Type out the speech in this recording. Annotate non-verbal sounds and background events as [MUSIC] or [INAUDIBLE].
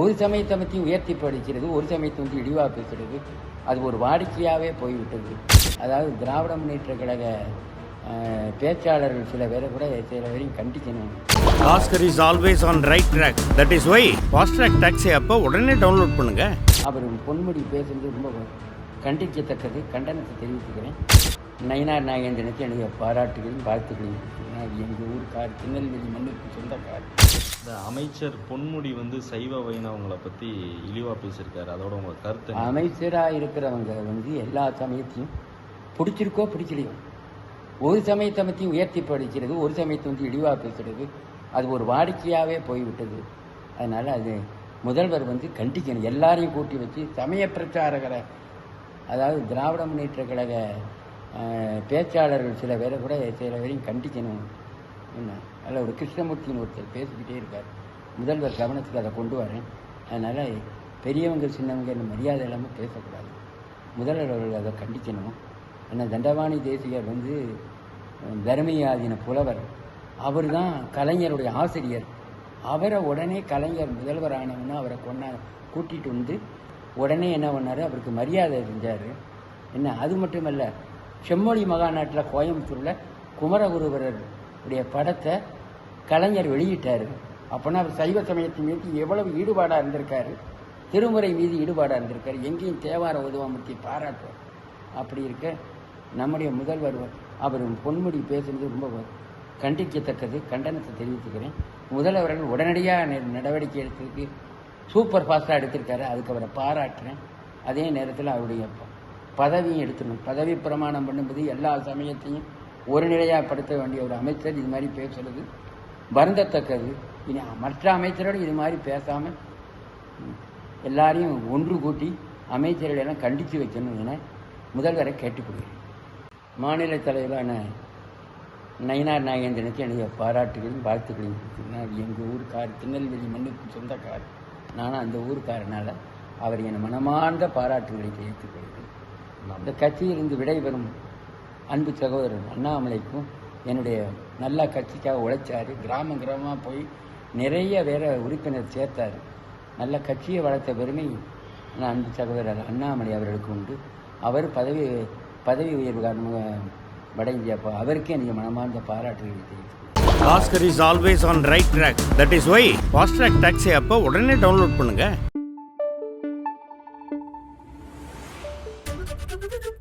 ஒரு சமயத்தை பற்றி உயர்த்தி படிக்கிறது ஒரு சமயத்தை வந்து இழிவாக பேசுறது. அது ஒரு வாடிக்கையாகவே போய்விட்டது. அதாவது திராவிட முன்னேற்ற கழக பேச்சாளர்கள் சில பேரை கூட சில பேரையும் கண்டிக்கணும். Oscar is always on right track. That is why Fast Track Taxi அப்போ உடனே டவுன்லோட் பண்ணுங்க. அவர் பொன்முடி பேசுறது ரொம்ப கண்டிக்கத்தக்கது கண்டனத்தை தெரிவித்துக்கிறேன். நயினார் நாகேந்திரனுக்கு என்னுடைய பாராட்டுகளையும் வாழ்த்துக்களையும் அது எங்கள் ஊருக்கார் திருநெல்வேலி மண்ணுக்கு சொந்தக்கார் இந்த அமைச்சர் பொன்முடி வந்து சைவ வைணவங்களை பத்தி இழிவா பேசியிருக்காரு. அதோட உங்க கருத்து? அமைச்சராக இருக்கிறவங்க வந்து எல்லா சமயத்தையும் பிடிச்சிருக்கோ பிடிக்கலையோ ஒரு சமயத்தை பற்றி உயர்த்தி படிக்கிறது ஒரு சமயத்தை வந்து இழிவாக பேசுறது அது ஒரு வாடிக்கையாகவே போய்விட்டது. அதனால் அது முதல்வர் வந்து கண்டிக்கணும். எல்லாரையும் கூட்டி வச்சு சமய பிரச்சாரகரை அதாவது திராவிட முன்னேற்ற கழக பேச்சாளர்கள் சில பேரை கூட சில பேரையும் கண்டிக்கணும். என்ன? அதில் ஒரு கிருஷ்ணமூர்த்தின்னு ஒருத்தர் பேசிக்கிட்டே இருக்கார். முதல்வர் கவனத்துக்கு அதை கொண்டு வரேன். அதனால் பெரியவங்க சின்னவங்க இந்த மரியாதை இல்லாமல் பேசக்கூடாது. முதல்வர் அவர்கள் அதை கண்டிக்கணும். ஆனால் தண்டவாணி தேசிகர் வந்து தர்மியாதின புலவர். அவர் தான் கலைஞருடைய ஆசிரியர். அவரை உடனே கலைஞர் முதல்வர் ஆனவொன்னே அவரை கொண்டா கூட்டிகிட்டு வந்து உடனே என்ன பண்ணார்? அவருக்கு மரியாதை செஞ்சார். என்ன அது மட்டுமல்ல செம்மொழி மகாநாட்டில் கோயம்புத்தூரில் குமரகுருபரர் உடைய படத்தை கலைஞர் வெளியிட்டார். அப்போனா அவர் சைவ சமயத்தின் மீது எவ்வளவு ஈடுபாடாக இருந்திருக்காரு? திருமுறை மீது ஈடுபாடாக இருந்திருக்காரு. எங்கேயும் தேவார உதவாமத்தி பாராட்டுவார் அப்படி இருக்க நம்முடைய முதல்வர் அவர் பொன்முடி பேசுறது ரொம்ப கண்டிக்கத்தக்கது. கண்டனத்தை தெரிவித்துக்கிறேன். முதல்வர்கள் உடனடியாக நடவடிக்கை எடுத்ததுக்கு சூப்பர் ஃபாஸ்ட்டாக எடுத்திருக்காரு. அதுக்கு அவரை பாராட்டுறேன். அதே நேரத்தில் அவருடைய பதவியும் எடுத்துடணும் பதவி பிரமாணம் பண்ணும்போது எல்லா சமயத்தையும் ஒரு நிலையாப்படுத்த வேண்டிய ஒரு அமைச்சர் இது மாதிரி பேசுறது வருந்தத்தக்கது. இனி மற்ற அமைச்சரோடு இது மாதிரி பேசாமல் எல்லாரையும் ஒன்று கூட்டி அமைச்சர்களெல்லாம் கண்டித்து வைக்கணும் என முதல்வரை கேட்டுக்கொள்கிறேன். மாநில தலைவரான நயினார் நாகேந்திரனுக்கு என்னுடைய பாராட்டுகளையும் வாழ்த்துக்களையும் நான் எங்கள் ஊருக்கார் திருநெல்வேலி மண்ணுக்கு சொந்தக்கார் நானும் அந்த ஊருக்காரனால் அவர் என் மனமார்ந்த பாராட்டுகளை தெரிவித்துக் கொள்கிறேன். இந்த கட்சியிலிருந்து விடைபெறும் அன்பு சகோதரர் அண்ணாமலைக்கும் என்னுடைய நல்ல கட்சிக்காக உழைச்சாரு. கிராமம் கிராமமாக போய் நிறைய வேற உறுப்பினர் சேர்த்தார். நல்ல கட்சியை வளர்த்த பெருமை நான் அன்பு சகோதரர் அண்ணாமலை அவர்களுக்கு உண்டு. அவர் பதவி பதவி உயர்வு காரணமாக வட இந்தியா அவருக்கே எனக்கு மனமார்ந்த பாராட்டுகளை தெரிவித்துக் Oscar is always on right track. That is why Fast Track Taxi அப்போ உடனே டவுன்லோட் பண்ணுங்க. Thank [LAUGHS] you.